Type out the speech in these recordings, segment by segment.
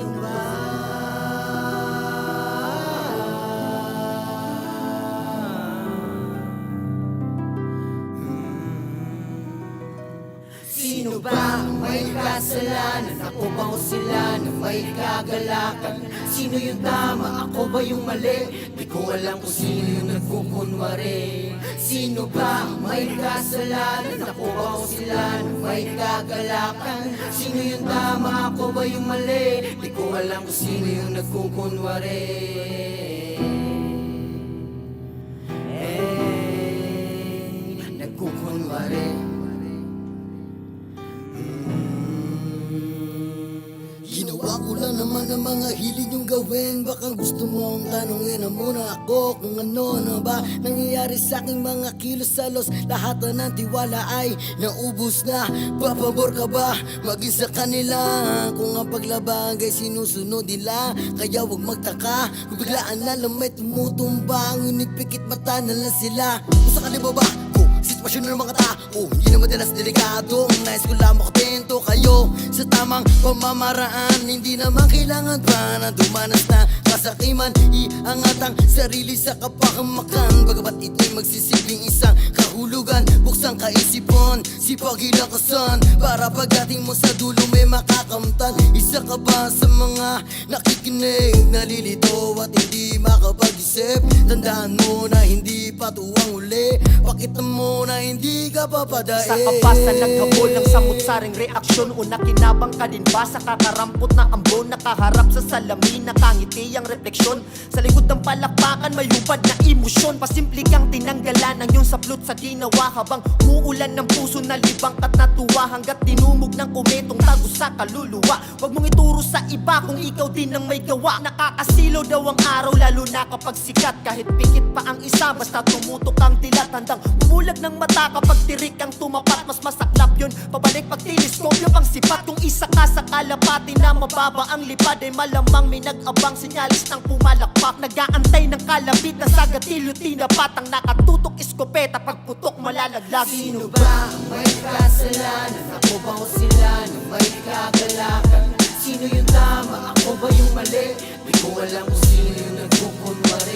Sino ba? May kasalanan? Ako ba o sila na may kagalakan? Sino yung tama? Ako ba yung mali? Di ko alam kung sino yung nagkukunwari Sino ba may kasalanan? Ako ba o sila na may kagalakan? Sino yung tama? Ako ba yung mali? Di ko alam kung sino yung nagkukunwari Eh, nagkukunwari Ko lang naman ang mga hilig yung gawin. Baka gusto mong tanungin na muna ako Kung ano na ba nangyayari sa aking mga kilos salos Lahat na ng tiwala ay naubos na. Papabor ka ba maging sa kanila? Kung ang paglabag ay sinusunod nila Kaya wag magtaka. Kung biglaan na lang may tumutumba Ngunit pikit mata na lang sila. Kung sakali ba ba kung sitwasyon ng mga tao Hindi na madalas delikado. Ang nais ko lang Sa tamang pamamaraan. Hindi naman kailangan pa na dumanas na kasakiman. Iangat ang sarili sa kapakamakan Bagamat ito'y magsisilbing isang kahulugan Buksang kaisipon, sipag ilakasan Para pagdating mo sa dulo may makakamtan. Isa ka ba sa mga nakikinig? Nalilito at hindi makapag-isip. Tandaan mo na hindi patuwang uli. Pakita mo na hindi ka papadaig Sa kabasa naghabol ng samut-saring reaksyon O nakinabang ka din ba? Sa kakarampot na ambon Nakaharap sa salamin, nakangiti ang refleksyon. Sa likod ng palakpakan may hubad na emosyon. Pasimple kang tinanggalan ng iyong saplot sa ginawa Habang muulan ng puso na libang at natuwa Hanggat tinumog ng kumetong tago sa kaluluwa. Huwag mong ituro sa iba kung ikaw din ang may gawa. Nakakasilaw daw ang araw lalo na kapag sikat. Kahit pikit pa ang isa basta tumutok ang dilat Handang bumulag ng mata kapag tirik ang tumapat. Mas masaklap yun Pabalik pag tiniskopyo pang sipat. Kung isa ka sa kalapati na mababa ang lipad Ay malamang may nag-abang sinyalis ng pumalakpak. Nag-aantay ng kalabit na sa gatilyo tinapat Ang nakatutok iskopeta. Malalaglag Sino ba ang may kasalanan? Ako ba o sila na may kagalakan? Sino yung tama? Ako ba yung mali? Di ko alam kung sino yung nagkukunwari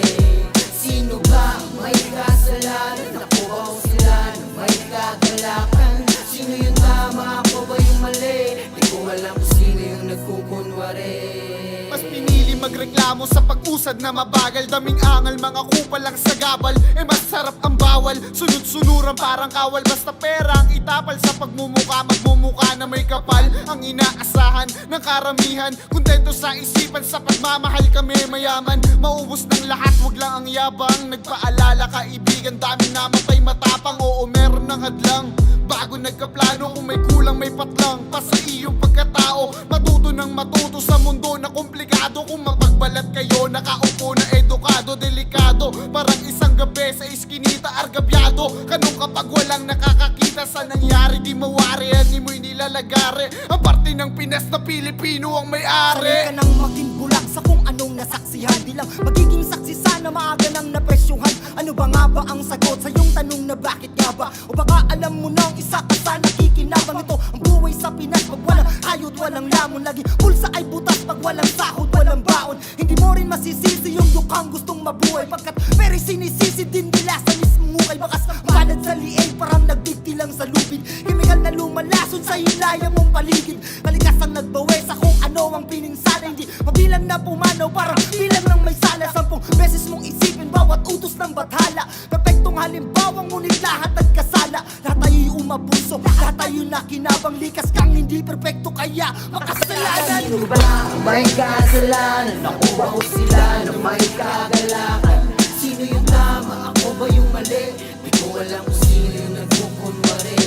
magreklamo sa pag-usad na mabagal. Daming angal, mga kupal lang sa gabal. Eh masarap ang bawal. Sunod-sunuran parang kawal. Basta pera ang itapal sa pagmumuka Magmumuka na may kapal. Ang inaasahan ng karamihan Kontento sa isipan. Sa pagmamahal kami mayaman. Maubos ng lahat, wag lang ang yabang. Nagpaalala kaibigan, dami namatay matapang Oo meron ng hadlang Bago nagkaplano kung may kulang may patlang Pa sa iyong pagkatao Matuto ng matuto. Sa mundo na komplikado Kung magpagbalat kayo Nakaupo na edukado, delikado. Parang isang gabi sa iskinita argabyado. Kanong kapag walang nakakakita sa nangyari Di mawari, ani mo'y nilalagare Ang parte ng Pinas na Pilipino ang may-ari. Sanay ka nang maging bulak sa kung anong nasaksihan. Di lang magiging saksi sana maaga nang napresyuhan. Ano ba nga ba ang sagot sa iyong tanong na bakit nga ba? O baka alam mo nang isa ka sa nakikinabang Ito. Ang buhay sa Pinas pag walang hayot, walang lamon. Lagi pulsa ay butas pag walang sahod, walang baon. Hindi mo rin masisisi yung dukhang gustong mabuhay. Pagkat very sinisisi din nila sa mismong ukay Bakas banad sa liay parang nagtitilang sa lubid Kemikal na lumalason sa hilaya mong paligid. Kalikasang nagbawi sa kung ano ang pininsala Hindi mabilang na pumanaw parang umabuso, lahat tayo'y nakinabang Likas kang hindi perfecto kaya makasalanan Sino ba may kasalanan? Ako ba o sila na may kagalakan? Sino yung tama? Ako ba yung mali? Di ko alam kung sino yung nagkukunwari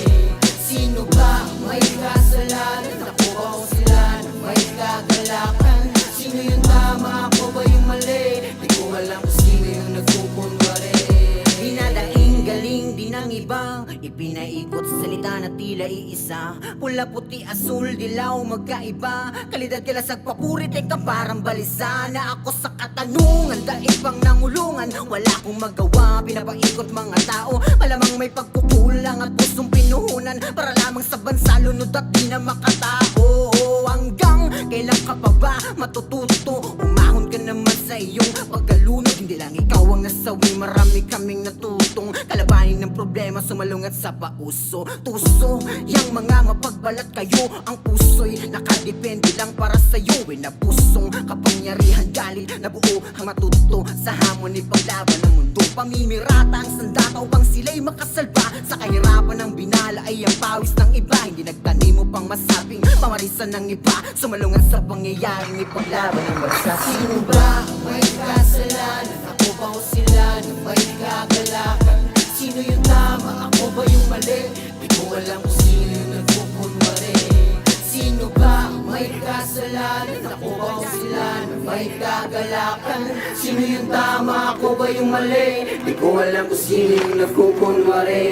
Sino ba may kasalanan? Ako ba o sila na may kagalakan? Sino yung tama? Sa salita na tila iisa. Pula, puti, asul, dilaw, magkaiba. Kalidad kilasag papuri, teka parang balisa. Na ako sa katanungan, daig pang nangulungan? Wala akong magawa, pinapaikot mga tao. Malamang may pagkukulang at pusong pinuhunan. Para lamang sa bansa, lunod at di na makatao. Hanggang Kailan ka pa ba matututo? Umahon ka naman sa iyong pagkalunod Hindi lang ikaw ang nasawi. Marami kaming natutong Kalabanin ng problema. Sumalungat sa pauso. Tuso Yang mga mapagbalat kayo. Ang puso'y nakadepende lang para sa'yo. E na pusong kapangyarihan galit Na buo ang matuto Sa hamon ni paglaban ng mundo. Pamimirata ang sandata upang sila'y makasalba. Sa kahirapan ng binala ay ang pawis ng iba. Hindi nagtanim upang masabing pamarisan ng iba. Sumalungat sa pangyayaring ipaglaban ng bansa Sino ba may kasalanan? Ako ba o sila na may kagalakan? Sino yung tama? Ako ba yung mali? Di ko alam kung sino yung nagkukunwari Sino ba may kasalanan? Ako ba o sila na may kagalakan? Sino yung tama? Ako ba yung mali? Di ko alam kung sino yung nagkukunwari